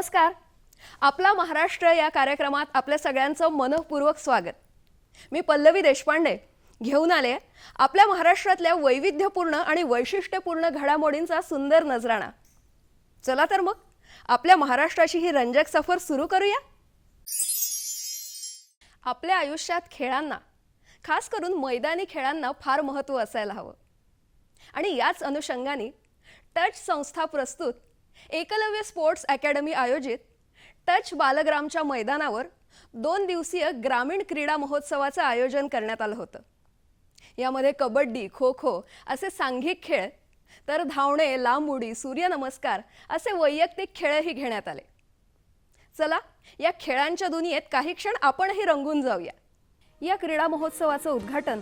नमस्कार. आपला महाराष्ट्र या कार्यक्रमात आपल्या सगळ्यांचं मनपूर्वक स्वागत. मी पल्लवी देशपांडे घेऊन आले आपल्या महाराष्ट्रातल्या वैविध्यपूर्ण आणि वैशिष्ट्यपूर्ण घडामोडींचा सुंदर नजराणा. चला तर मग आपल्या महाराष्ट्राची ही रंजक सफर सुरू करूया. आपल्या आयुष्यात खेळांना खास करून मैदानी खेळांना फार महत्त्व असायला हवं. आणि याच अनुषंगाने टच संस्था प्रस्तुत एकलव्य स्पोर्ट्स अकॅडमी आयोजित टच बालग्रामच्या मैदानावर दोन दिवसीय ग्रामीण क्रीडा महोत्सवाचं आयोजन करण्यात आलं होतं. यामध्ये कबड्डी खो खो असे सांघिक खेळ तर धावणे लांब उडी सूर्यनमस्कार असे वैयक्तिक खेळही घेण्यात आले. चला या खेळांच्या दुनियेत काही क्षण आपणही रंगून जाऊया. या क्रीडा महोत्सवाचं उद्घाटन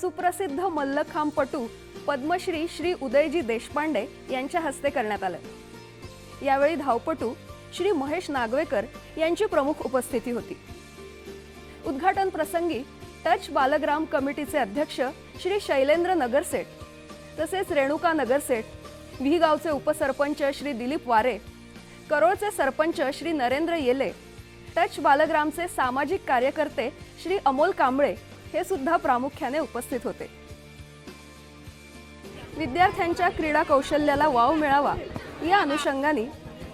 सुप्रसिद्ध मल्लखांबपटू पद्मश्री श्री उदयजी देशपांडे यांच्या हस्ते करण्यात आलं. यावेळी धावपटू श्री महेश नागवेकर यांची प्रमुख उपस्थिती होती. उद्घाटन प्रसंगी टच बालग्राम कमिटीचे अध्यक्ष श्री शैलेंद्र नगरसेठ तसेच रेणुका नगरसेठ विहीगावचे उपसरपंच श्री दिलीप वारे करोळचे सरपंच श्री नरेंद्र येले टच बालग्रामचे सामाजिक कार्यकर्ते श्री अमोल कांबळे हे सुद्धा प्रामुख्याने उपस्थित होते. विद्यार्थ्यांच्या क्रीडा कौशल्याला वाव मिळावा या अनुषंगाने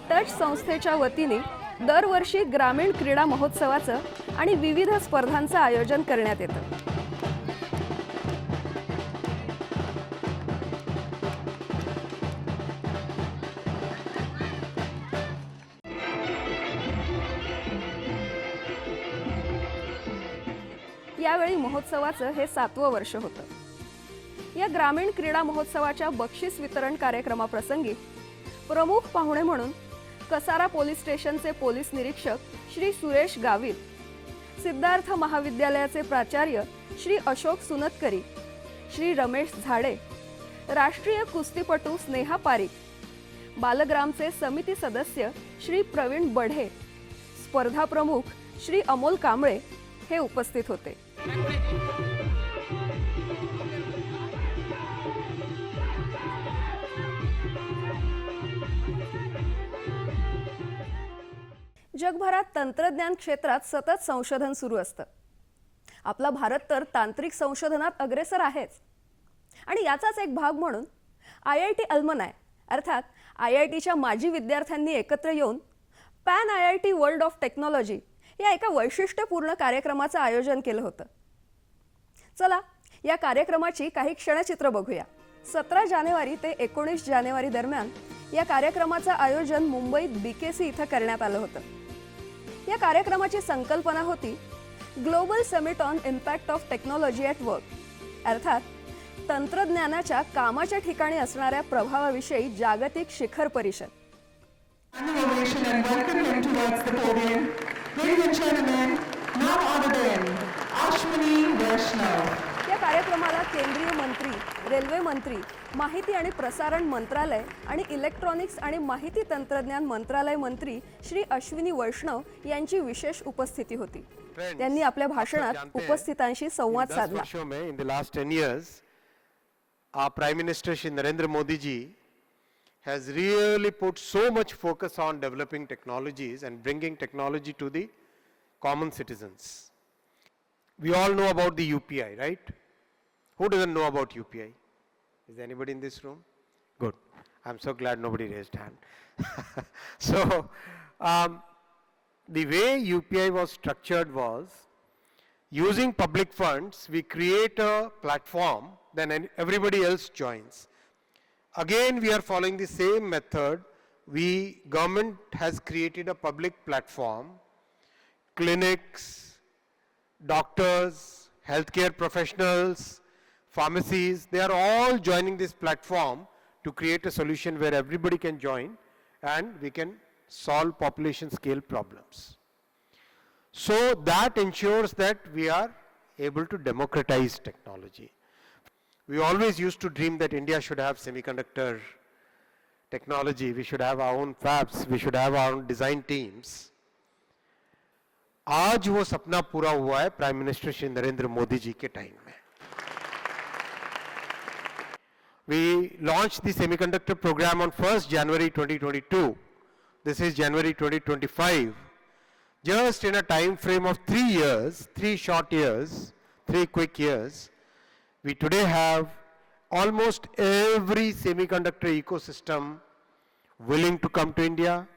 टच संस्थेच्या वतीने दरवर्षी ग्रामीण क्रीडा महोत्सवाचं आणि विविध स्पर्धांचं आयोजन करण्यात येतं. यावेळी महोत्सवाचं हे सातवं वर्ष होतं. या ग्रामीण क्रीडा महोत्सवाच्या बक्षीस वितरण कार्यक्रमाप्रसंगी प्रमुख पाहुणे म्हणून कसारा पोलीस स्टेशनचे पोलीस निरीक्षक श्री सुरेश गावित सिद्धार्थ महाविद्यालयाचे प्राचार्य श्री अशोक सुनतकरी श्री रमेश झाडे राष्ट्रीय कुस्तीपटू स्नेहा पारिक बालग्रामचे समिती सदस्य श्री प्रवीण बढे स्पर्धा प्रमुख श्री अमोल कांबळे हे उपस्थित होते. जगभरात तंत्रज्ञान क्षेत्रात सतत संशोधन सुरू असतं. आपला भारत तर तांत्रिक संशोधनात अग्रेसर आहेच. आणि याचाच एक भाग म्हणून आय आय टी अल्मनाय अर्थात आय आय टीच्या माजी विद्यार्थ्यांनी एकत्र येऊन pan I I T world of technology या एका वैशिष्ट्यपूर्ण कार्यक्रमाचं आयोजन केलं होतं. चला या कार्यक्रमाची काही क्षणचित्र बघूया. सतरा जानेवारी ते एकोणीस जानेवारी दरम्यान या कार्यक्रमाचं आयोजन मुंबईत बी के सी इथं करण्यात आलं होतं. या कार्यक्रमाची संकल्पना होती global summit on impact of technology at work अर्थात तंत्रज्ञानाच्या कामाच्या ठिकाणी असणाऱ्या प्रभावाविषयी जागतिक शिखर परिषद. या कार्यक्रमाला केंद्रीय मंत्री रेल्वे मंत्री माहिती आणि प्रसारण मंत्रालय आणि इलेक्ट्रॉनिक्स आणि माहिती तंत्रज्ञान मंत्रालय मंत्री श्री अश्विनी वैष्णव यांची विशेष उपस्थिती होती त्यांनी आपल्या भाषणात उपस्थितांशी संवाद साधला वर्षों में in the last 10 years our prime minister shri narendra modi ji has really put so much focus on developing technologies and bringing technology to the common citizens we all know about the upi right who doesn't know about upi is there anybody in this room good i'm so glad nobody raised hand so um, the way upi was structured was using public funds, we create a platform, then everybody else joins. Again, we are following the same method. We, government has created a public platform, clinics, doctors, healthcare professionals, pharmacies, they are all joining this platform to create a solution where everybody can join and we can solve population scale problems. So that ensures that we are able to democratize technology. We always used to dream that India should have semiconductor technology, we should have our own fabs, we should have our own design teams. आज वो सपना पूरा हुआ है prime minister Shri Narendra Modi ji के time में we launched the semiconductor program on 1st January 2022. This is January 2025. Just in a time frame of three years, three short years, three quick years, we today have almost every semiconductor ecosystem willing to come to India,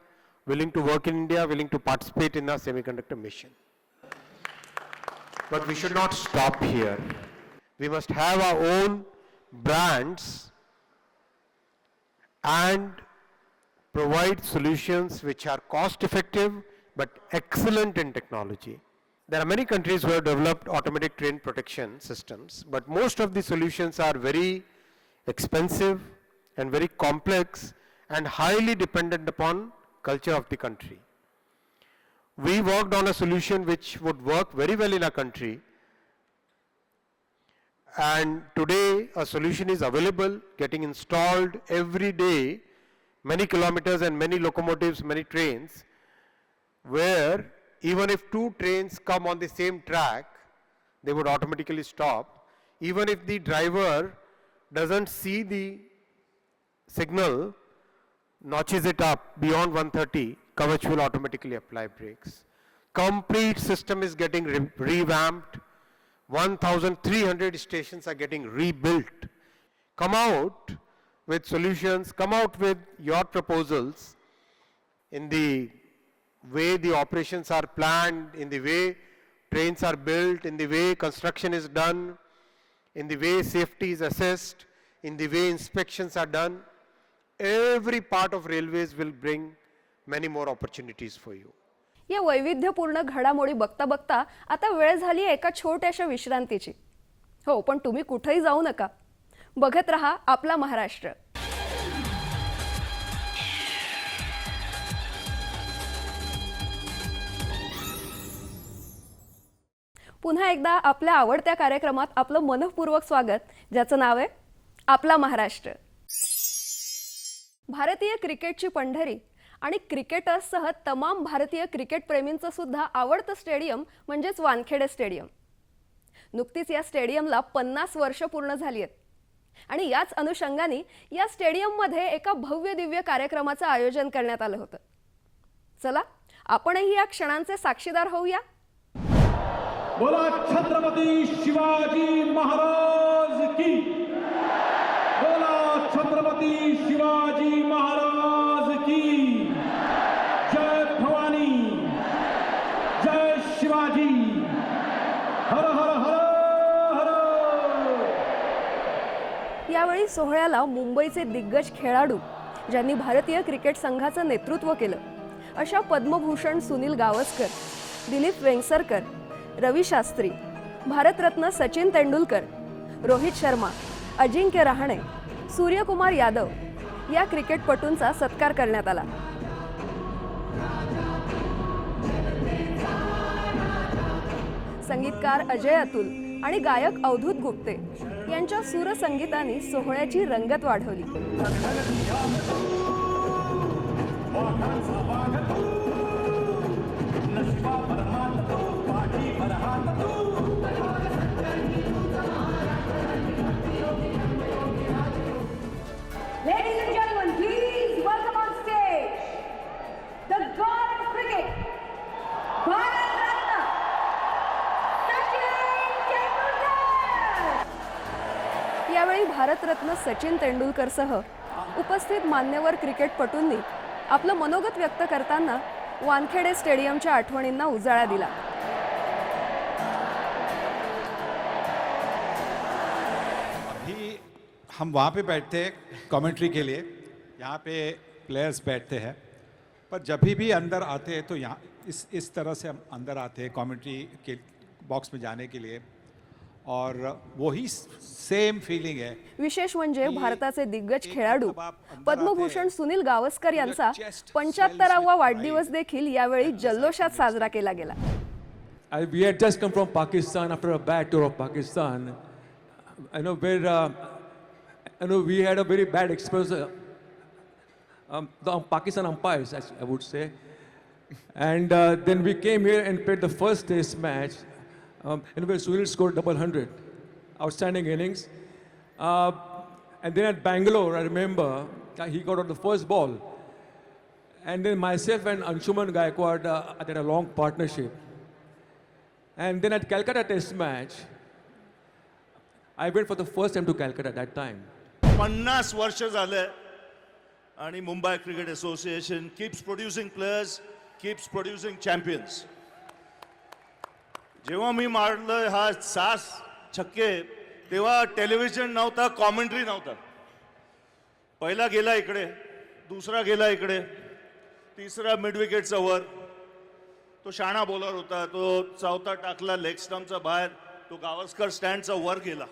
willing to work in India, willing to participate in our semiconductor mission. But we should not stop here. We must have our own brands and provide solutions which are cost effective but excellent in technology. There are many countries who have developed automatic train protection systems, but most of the solutions are very expensive and very complex and highly dependent upon culture of the country. We worked on a solution which would work very well in our country and today a solution is available, getting installed every day, many kilometers and many locomotives, many trains, where even if two trains come on the same track, they would automatically stop. Even if the driver doesn't see the signal, notches it up beyond 130, Kavach will automatically apply brakes. Complete system is getting re- revamped. 1,300 stations are getting rebuilt. Come out with solutions, come out with your proposals in the way the operations are planned, in the way trains are built, in the way construction is done, in the way safety is assessed, in the way inspections are done. Every part of railways will bring many more opportunities for you. या वैविध्यपूर्ण घडामोडी बघता बघता आता वेळ झाली आहे एका छोट्याशा विश्रांतीची. हो पण तुम्ही कुठेही जाऊ नका. बघत रहा आपला महाराष्ट्र. पुन्हा एकदा आपल्या आवडत्या कार्यक्रमात आपलं मनःपूर्वक स्वागत ज्याचं नाव आहे आपला महाराष्ट्र. भारतीय क्रिकेटची पंढरी आणि क्रिकेटर्ससह तमाम भारतीय क्रिकेटप्रेमींचं सुद्धा आवडतं स्टेडियम म्हणजेच वानखेडे स्टेडियम. नुकतीच या स्टेडियमला पन्नास वर्ष पूर्ण झाली आहेत. आणि याच अनुषंगाने या स्टेडियममध्ये एका भव्य दिव्य कार्यक्रमाचं आयोजन करण्यात आलं होतं. चला आपणही या क्षणांचे साक्षीदार होऊया. बोला छत्रपती शिवाजी महाराज की. बोला छत्रपती शिवाजी महाराज की. यावेळी सोहळ्याला मुंबईचे दिग्गज खेळाडू ज्यांनी भारतीय क्रिकेट संघाचं नेतृत्व केलं. अशा पद्मभूषण सुनील गावस्कर दिलीप वेंगसरकर रवी शास्त्री भारतरत्न सचिन तेंडुलकर रोहित शर्मा अजिंक्य रहाणे सूर्यकुमार यादव या क्रिकेटपटूंचा सत्कार करण्यात आला. संगीतकार अजय अतुल आणि गायक अवधूत गुप्ते. यांच्या सूरसंगीताने सोहळ्याची रंगत वाढवली. भारतरत्न सचिन तेंडुलकरसह उपस्थित मान्यवर क्रिकेटपटूंनी आपलं मनोगत व्यक्त करताना वानखेडे स्टेडियमच्या आठवणींना उजाळा दिला. अभी हम वहाँ पे बैठते हैं कमेंट्री के लिए। यहाँ पे प्लेयर्स बैठते हैं। पर जब भी भी अंदर आते हैं तो यहाँ इस इस तरह से हम अंदर आते हैं कमेंट्री के बॉक्स में जाने के लिए। और वही सेम फीलिंग है विशेष म्हणजे भारताचे दिग्गज खेळाडू पद्मभूषण सुनील गावस्कर यांचा पंच्याहत्तरावा वाढदिवस. देखील यावेळी जल्लोषात साजरा केला गेला I, we had just come from Pakistan after a bad tour of Pakistan. I know where uh, I know we had a very bad experience. Uh, um, the Pakistan umpires, I I would say. And uh, then we came here and played the first test match, um, in which Sunil scored double hundred, outstanding innings. Uh, and then at Bangalore, I remember uh, he got on the first ball. And then myself and Anshuman Gaikwad uh, did a long partnership. And then at Calcutta Test match, I went for the first time to Calcutta at that time. पन्नास वर्ष झालं आणि Mumbai cricket association keeps producing players keeps producing champions जेव्हा मी मारलं हा सास छक्के तेव्हा टेलिव्हिजन नव्हता कॉमेंट्री नव्हता. पहिला गेला इकडे दुसरा गेला इकडे तिसरा मिडविकेटचा वर. तो शाणा बॉलर होता तो चौथा टाकला लेग स्टम्पचा बाहेर तो गावस्कर स्टँडचा वर गेला.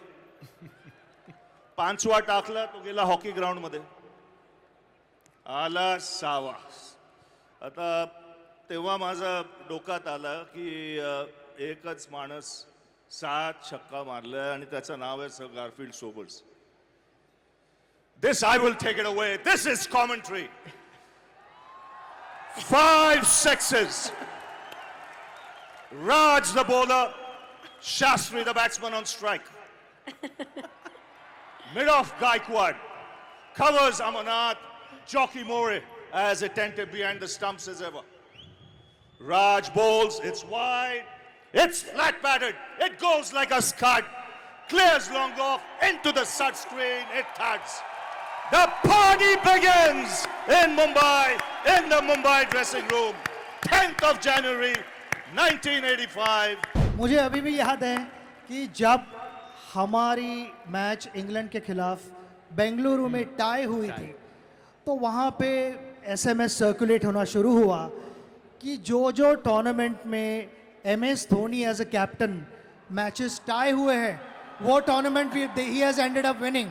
पाचवा टाकला तो गेला हॉकी ग्राउंडमध्ये आला सावा. आता तेव्हा माझा डोक्यात आला की एकच माणूस सात छक्का मारलाय आणि त्याचं नाव आहे sir Garfield Sobers this I will take it away this is commentary five sixes Raj the bowler, Shastri the batsman on strike. Mid-off Gaikwad covers Amarnath, Jockey More as attentive behind the stumps as ever. Raj bowls, it's wide, it's flat batted, it goes like a scud, clears long off into the sud screen, it thuds. The party begins in Mumbai, in the Mumbai dressing room. 10th of January, 1985. मुझे अभी भी याद है कि जब हमारी match England के खिलाफ बेंगलुरु में टाई हुई थी तो वहाँ पे एसएमएस सर्कुलेट होना शुरू हुआ कि जो जो टूर्नामेंट में M S Dhoni as a captain matches tie हुए हैं। वो tournament he has ended up winning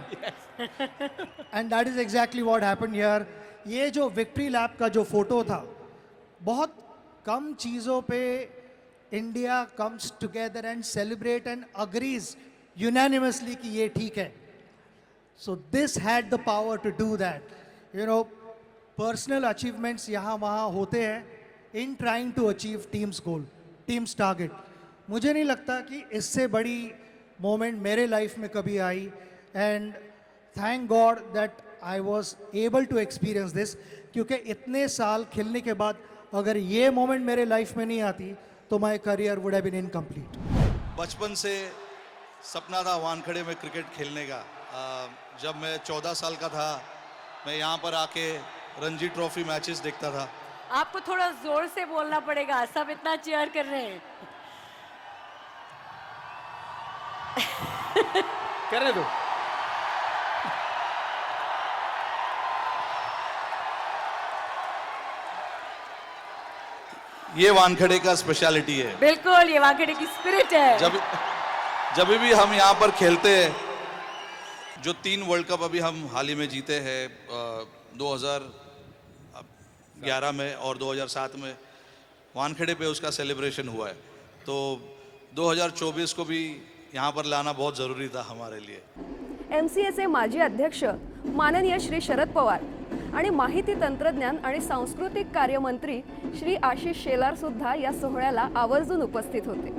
and that is exactly what happened here ये जो विक्ट्री लैप का जो फ़ोटो था बहुत कम चीज़ों पे India comes together and celebrate and agrees unanimously कि ये ठीक है। So this had the power to do that you know personal achievements यहाँ वहाँ होते हैं in trying to achieve teams goal teams target मुझे नहीं लगता कि इससे बड़ी मोमेंट मेरे लाइफ में कभी I and thank God that I was able to experience this क्योंकि इतने साल खेलने के बाद अगर ये मोमेंट मेरे लाइफ में नहीं आती तो my career would have been incomplete बचपन से सपना था वानखड़े में क्रिकेट खेलने का। जब मैं चौदह साल का था, मैं यहाँ पर आके रणजी ट्रॉफी मैचेस देखता था। आपको थोड़ा ज़ोर से बोलना पड़ेगा सब इतना चेयर कर रहे हैं। करने दो। ये वानखड़े का स्पेशलिटी है। बिल्कुल ये वाकड़े की स्पिरिट है। जब जब भी हम यहाँ पर खेलते हैं जो तीन वर्ल्ड कप अभी हम हाल ही में जीते हैं दो हजार ग्यारह में और 2007 में वानखेड़े पे उसका सेलिब्रेशन हुआ है। तो 2024 को भी यहाँ पर लाना बहुत ज़रूरी था हमारे लिए। एम सी एचे माजी अध्यक्ष माननीय श्री शरद पवार आणि माहिती तंत्रज्ञान आणि सांस्कृतिक कार्यमंत्री श्री आशिष शेलार सुद्धा या सोहळ्याला आवर्जून उपस्थित होते।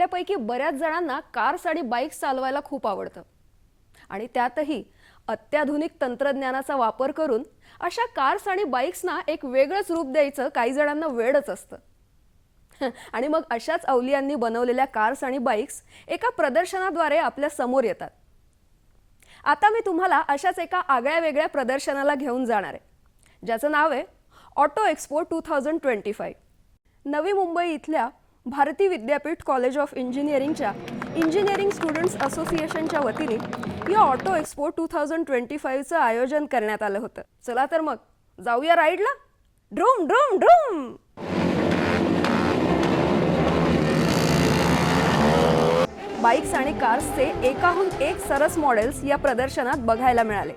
आपल्यापैकी बऱ्याच जणांना कार्स आणि बाईक्स चालवायला खूप आवडतं. आणि त्यातही अत्याधुनिक तंत्रज्ञानाचा वापर करून अशा कार्स आणि बाईक्सना एक वेगळंच रूप द्यायचं काही जणांना वेडच असतं. आणि मग अशाच अवलियांनी बनवलेल्या कार्स आणि बाईक्स एका प्रदर्शनाद्वारे आपल्यासमोर येतात. आता मी तुम्हाला अशाच एका आगळ्या वेगळ्या प्रदर्शनाला घेऊन जाणार आहे. ज्याचं नाव आहे auto expo two thousand twenty five. Navi Mumbai इथल्या भारती विद्यापीठ कॉलेज ऑफ इंजिनिअरिंगच्या इंजिनिअरिंग स्टुडंट्स असोसिएशनच्या वतीने या auto expo two thousand twenty फाईव्हचं आयोजन करण्यात आलं होतं. चला तर मग जाऊया राईडला? ड्रोम ड्रोम ड्रोम! बाईक्स आणि कार्सचे एकाहून एक सरस मॉडेल्स या प्रदर्शनात बघायला मिळाले.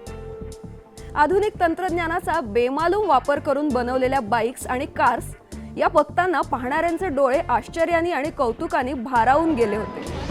आधुनिक तंत्रज्ञानाचा बेमालूम वापर करून बनवलेल्या बाईक्स आणि कार्स या बघताना पाहणाऱ्यांचे डोळे आश्चर्याने आणि कौतुकाने भारावून गेले होते.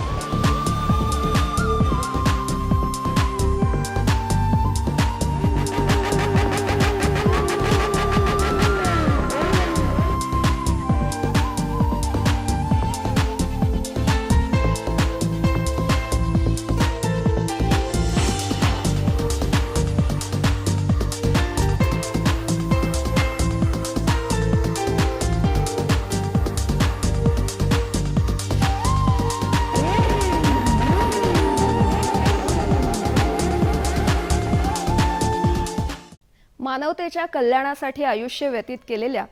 मानवतेच्या कल्याणासाठी आयुष्य व्यतीत केलेल्या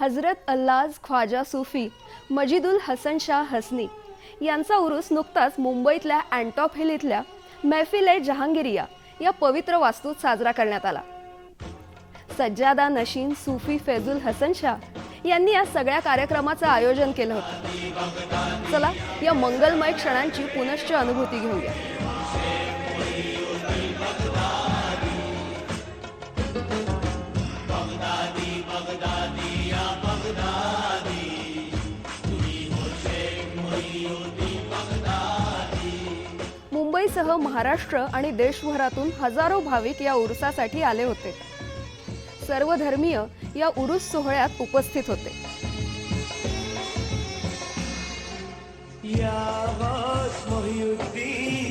हजरत अल्लाज ख्वाजा सुफी मजिदुल हसन शाह हसनी यांचा उरूस नुकताच मुंबईतल्या अँटॉप हिल इथल्या महफिल ए जहांगिरिया या पवित्र वास्तूत साजरा करण्यात आला. सज्जादा नशीन सुफी फैजुल हसन शाह यांनी या सगळ्या कार्यक्रमाचं आयोजन केलं होतं. चला या मंगलमय क्षणांची पुनश्च अनुभूती घेऊया. मुंबईसह महाराष्ट्र आणि देशभरातून हजारो भाविक या उरुसासाठी आले होते. सर्व धर्मीय या उरुस सोहळ्यात उपस्थित होते.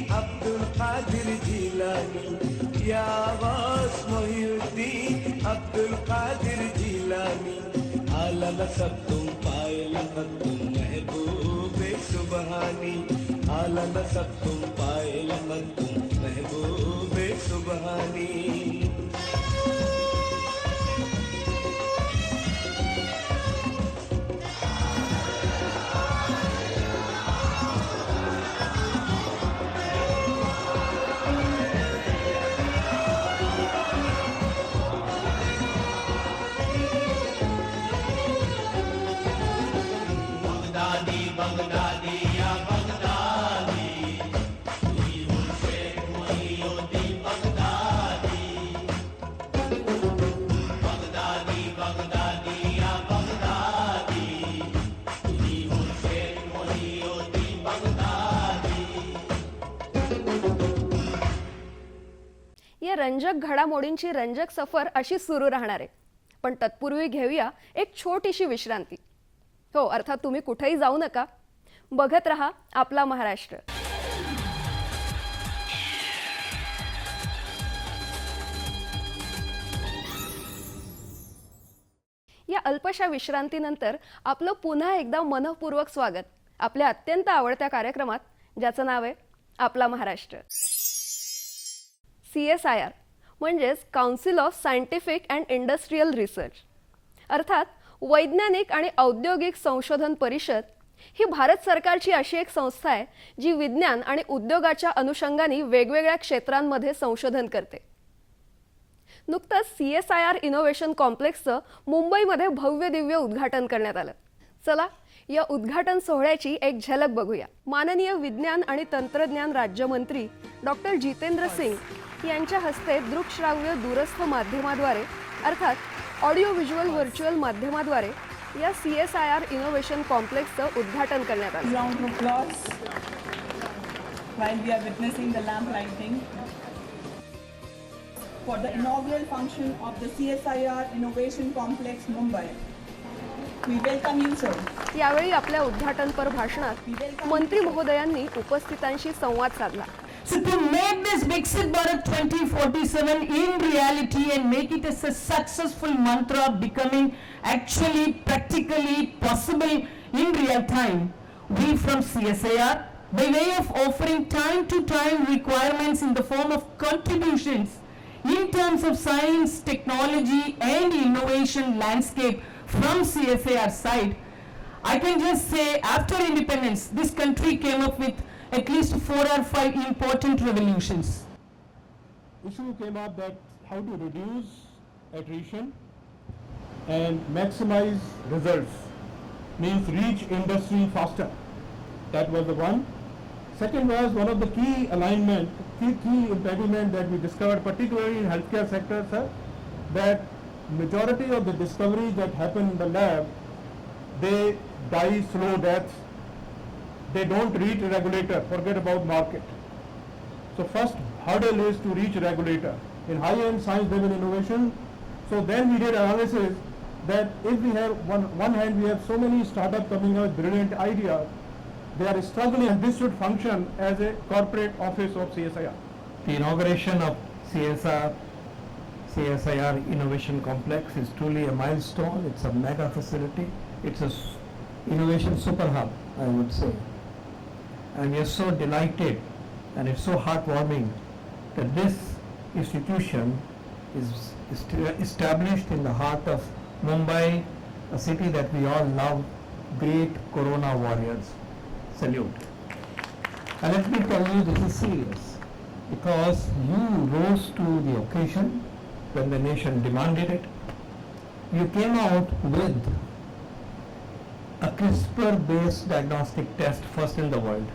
अब्दुल कादिर जिलानी. या वास मोहिउद्दीन अब्दुल कादिर जिलानी. आलम सब तुम पायल तुम महबूबे सुबहानी. आलम सब तुम पायल तुम महबूबे सुबहानी। या रंजक घडामोडींची रंजक सफर अशी सुरू राहणार आहे. पण तत्पूर्वी घेऊया एक छोटीशी विश्रांती. हो अर्थात तुम्ही कुठेही जाऊ नका. बघत रहा आपला महाराष्ट्र. या अल्पशा विश्रांतीनंतर आपलं पुन्हा एकदा मनपूर्वक स्वागत. आपल्या अत्यंत आवडत्या कार्यक्रमात ज्याचं नाव आहे आपला Maharashtra. C S I R म्हणजेच council of scientific and industrial research अर्थात वैज्ञानिक आणि औद्योगिक संशोधन परिषद ही भारत सरकारची अशी एक संस्था आहे जी विज्ञान आणि उद्योगाच्या अनुषंगाने वेगवेगळ्या क्षेत्रांमध्ये संशोधन करते. नुकतंच C S I R innovation कॉम्प्लेक्सचं मुंबईमध्ये भव्य दिव्य उद्घाटन करण्यात आलं. चला या उद्घाटन सोहळ्याची एक झलक बघूया. माननीय विज्ञान आणि तंत्रज्ञान राज्यमंत्री डॉक्टर जितेंद्र सिंग यांच्या हस्ते दृकश्राव्य दूरस्थ माध्यमाद्वारे अर्थात ऑडिओ व्हिज्युअल व्हर्च्युअल माध्यमाद्वारे या C S I R innovation कॉम्प्लेक्सचं उद्घाटन करण्यात आलं for the inaugural function of the CSIR Innovation Complex Mumbai. We welcome you, sir. यावेळी आपल्या उद्घाटनपर भाषणात मंत्री महोदयांनी उपस्थितांशी संवाद साधला So to make this Viksit Bharat 2047 in reality and make it as a successful mantra becoming actually practically possible in real time, we from CSIR, by way of offering time to time requirements in the form of contributions in terms of science, technology and innovation landscape from CSIR side, I can just say after independence, this country came up with at least four or five important revolutions. issue came up that how to reduce attrition and maximize results, means reach industry faster. That was the one. Second was one of the key alignment, key, key impediment that we discovered, particularly in healthcare sector, sir, that majority of the discoveries that happen in the lab, they die slow deaths. They don't reach regulator, forget about market. So first hurdle is to reach regulator. In high-end science-driven innovation, so then we did analysis that if we have, one, one hand, we have so many startups coming out with brilliant ideas, they are struggling and this should function as a corporate office of CSIR. The inauguration of CSR, CSIR Innovation Complex is truly a milestone. It's a mega facility. It's a innovation super hub, I would say. And we are so delighted and it's so heartwarming that this institution is est- established in the heart of Mumbai, a city that we all love, great Corona warriors. Salute. And let me tell you, this is serious because you rose to the occasion when the nation demanded it. You came out with a CRISPR-based diagnostic test first in the world.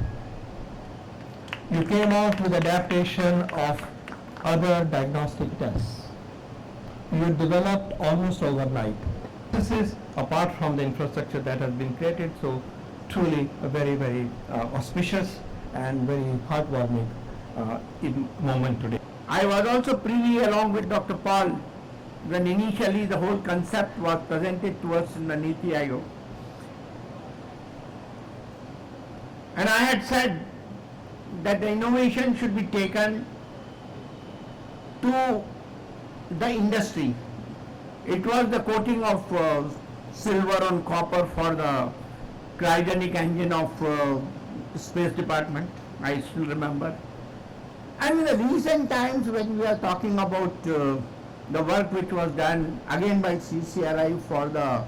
You came out with adaptation of other diagnostic tests. You developed almost overnight. This is apart from the infrastructure that has been created, so truly a very, very uh, auspicious and very heartwarming uh, moment today. I was also privy along with Dr. Paul when initially the whole concept was presented to us in the Niti Aayog. And I had said that the innovation should be taken to the industry. It was the coating of uh, silver on copper for the cryogenic engine of uh, space department. I still remember. And in the recent times when we are talking about uh, the work which was done again by CCRI for the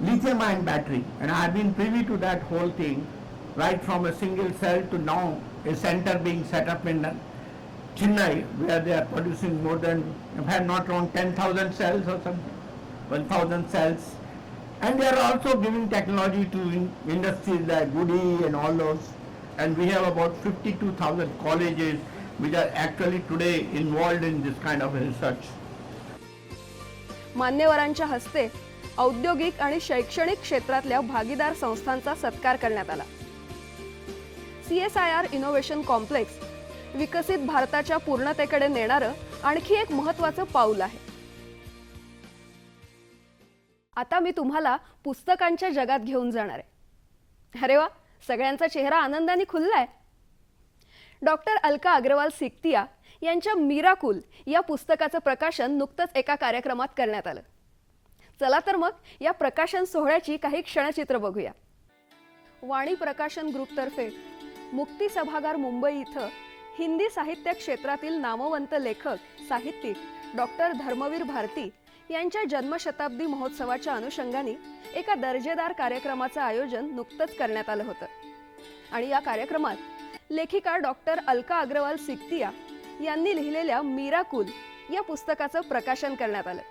lithium ion battery and I have been privy to that whole thing right from a single cell to now a center being set up in Chennai where they are producing more than, if I'm not wrong, 10,000 cells or something, 1,000 cells. And they are also giving technology to in- industries like Goody and all those. And we have about 52,000 colleges which are actually today involved in this kind of research. मान्यवरांच्या हस्ते औद्योगिक आणि शैक्षणिक क्षेत्रातल्या भागीदार संस्थांचा सत्कार करण्यात आला C S I R innovation complex विकसित भारताच्या पूर्णतेकडे नेणारं आणखी एक महत्वाचं पाऊल आहे. आता मी तुम्हाला पुस्तकांच्या जगात घेऊन जाणार आहे. अरे वा सगळ्यांचा चेहरा आनंदाने खुललाय. डॉक्टर अलका अग्रवाल सिक्तिया यांच्या मीराकुल या पुस्तकाचं प्रकाशन नुकतंच एका कार्यक्रमात करण्यात आलं. चला तर मग या प्रकाशन सोहळ्याची काही क्षणचित्र बघूया. वाणी प्रकाशन ग्रुपतर्फे मुक्ती सभागार मुंबई इथं हिंदी साहित्य क्षेत्रातील नामवंत लेखक साहित्यिक डॉक्टर धर्मवीर भारती यांच्या जन्मशताब्दी महोत्सवाच्या अनुषंगाने एका दर्जेदार कार्यक्रमाचं आयोजन नुकतंच करण्यात आलं होतं. आणि या कार्यक्रमात लेखिका डॉक्टर अलका अग्रवाल सिक्तिया यांनी लिहिलेल्या मीराकुल या पुस्तकाचं प्रकाशन करण्यात आलं.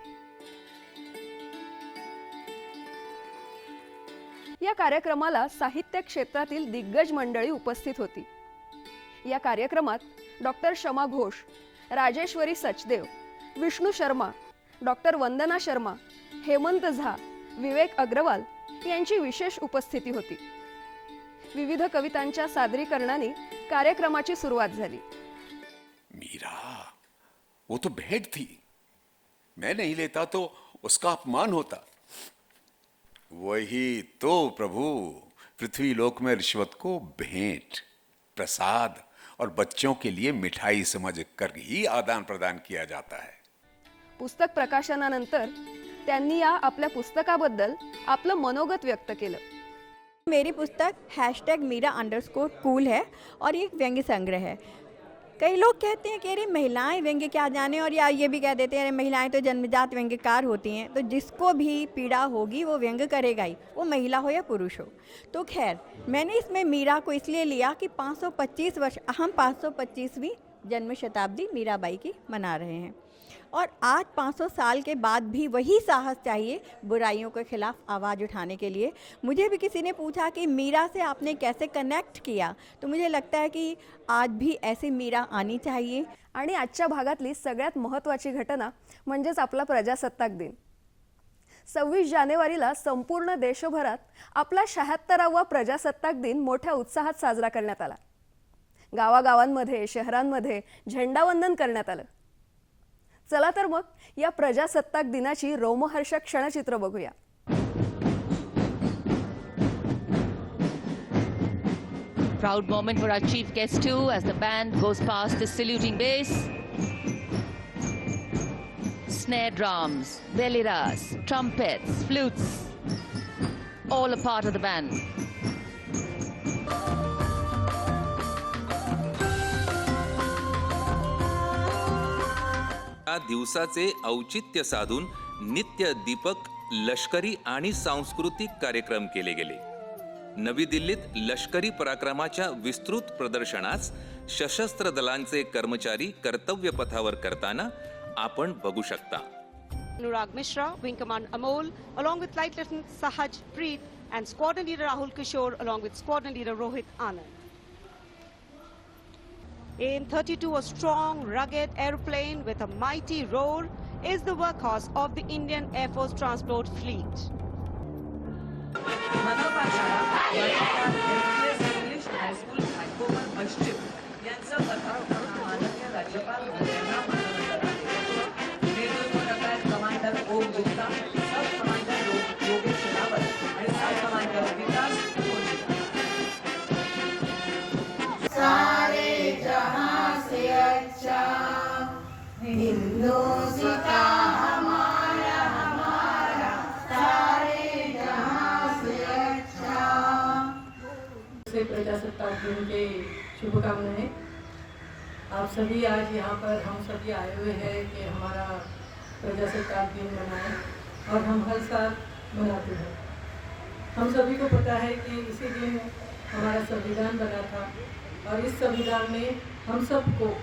या कार्यक्रमाला साहित्य क्षेत्रातील दिग्गज मंडळी उपस्थित होती. या कार्यक्रमात डॉक्टर शमा घोष राजेश्वरी सचदेव विष्णू शर्मा डॉक्टर वंदना शर्मा हेमंत झा विवेक अग्रवाल यांची विशेष उपस्थिती होती. विविध कवितांच्या सादरीकरणाने कार्यक्रमाची सुरुवात झाली. मीरा वो तो भेंट थी. मैं नहीं लेता तो उसका अपमान होता. वही तो प्रभु पृथ्वी लोक में रिश्वत को भेंट प्रसाद और बच्चों के लिए मिठाई समझ कर ही आदान प्रदान किया जाता है। पुस्तक प्रकाशनानंतर त्यांनी या आपल्या पुस्तकाबद्दल आपलं मनोगत व्यक्त केलं। मेरी पुस्तक हैशटैग मीरा अंडरस्कोर कूल है और ये एक व्यंग्य संग्रह है। कई लोग कहते हैं कि अरे, महिलाएँ व्यंग्य क्या जाने? और या ये भी कह देते हैं, अरे, महिलाएँ तो जन्मजात व्यंग्यकार होती हैं। तो जिसको भी पीड़ा होगी, वो व्यंग्य करेगा ही। वो महिला हो या पुरुष हो। तो खैर, मैंने इसमें मीरा को इसलिए लिया कि 525 वर्ष हम 525वीं जन्म शताब्दी मीराबाई की मना रहे हैं। और आज 500 साल के बाद भी वही साहस चाहिए बुराइयों के खिलाफ आवाज़ उठाने के लिए। मुझे भी किसी ने पूछा कि मीरा से आपने कैसे कनेक्ट किया? तो मुझे लगता है कि आज भी ऐसी मीरा आनी चाहिए। आणि आजच्या भागातली सगळ्यात महत्त्वाची घटना म्हणजेच आपला प्रजासत्ताक दिन. सव्वीस जानेवारीला संपूर्ण देशभरात आपला शहात्तरावा प्रजासत्ताक दिन मोठ्या उत्साहात साजरा करण्यात आला. गावागावांमध्ये शहरांमध्ये झेंडावंदन करण्यात आलं. चला तर मग या प्रजासत्ताक दिनाची रोमहर्षक क्षणचित्र बघूया Proud moment for our chief guest too as the band goes past the saluting base. Snare drums, beliras, trumpets, flutes, all a part of the band. या दिवसाचे औचित्य साधून नित्य दीपक लष्करी आणि सांस्कृतिक कार्यक्रम केले गेले. नवी दिल्लीत लष्करी पराक्रमाच्या विस्तृत प्रदर्शनास सशस्त्र दलांचे कर्मचारी कर्तव्य पथावर करताना आपण बघू शकता. Anurag Mishra wing command Amol along with light lieutenant Sahaj Preet and squadron leader Rahul Kishore along with squadron leader Rohit Anand In 32, a strong, rugged airplane with a mighty roar, is the workhorse of the Indian Air Force transport fleet. Manopachara, प्रजासत्ताक दिन के शुभकामनाएँ आप सभी आज यहाँ पर, हम सभी आए हुए हैं कि हमारा प्रजासत्ताक दिन मनाएँ और हम हर साल मनाते हैं। हम सभी को पता है कि इसी दिन हमारा संविधान बना था और इस संविधान ने हम सबको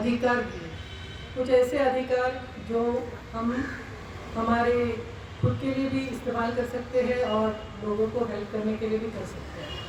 अधिकार दिए। कुछ ऐसे अधिकार जो हम, हमारे खुद के लिए भी इस्तेमाल कर सकते हैं और लोगों को हेल्प करने के लिए भी कर सकते हैं।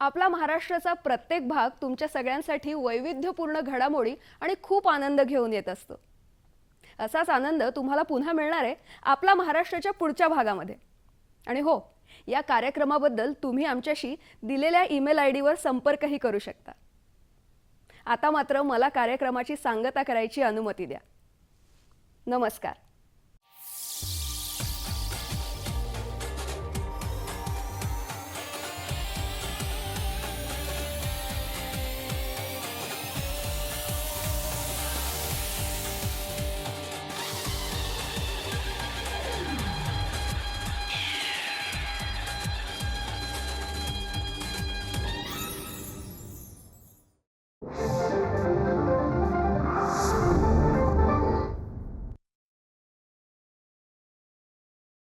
आपला महाराष्ट्राचा प्रत्येक भाग तुमच्या सगळ्यांसाठी वैविध्यपूर्ण घडामोडी आणि खूप आनंद घेऊन येत असतो. असाच आनंद तुम्हाला पुन्हा मिळणार आहे आपला महाराष्ट्राच्या पुढच्या भागामध्ये. आणि हो या कार्यक्रमाबद्दल तुम्ही आमच्याशी दिलेल्या ईमेल आय डीवर संपर्कही करू शकता. आता मात्र मला कार्यक्रमाची सांगता करायची अनुमती द्या. नमस्कार.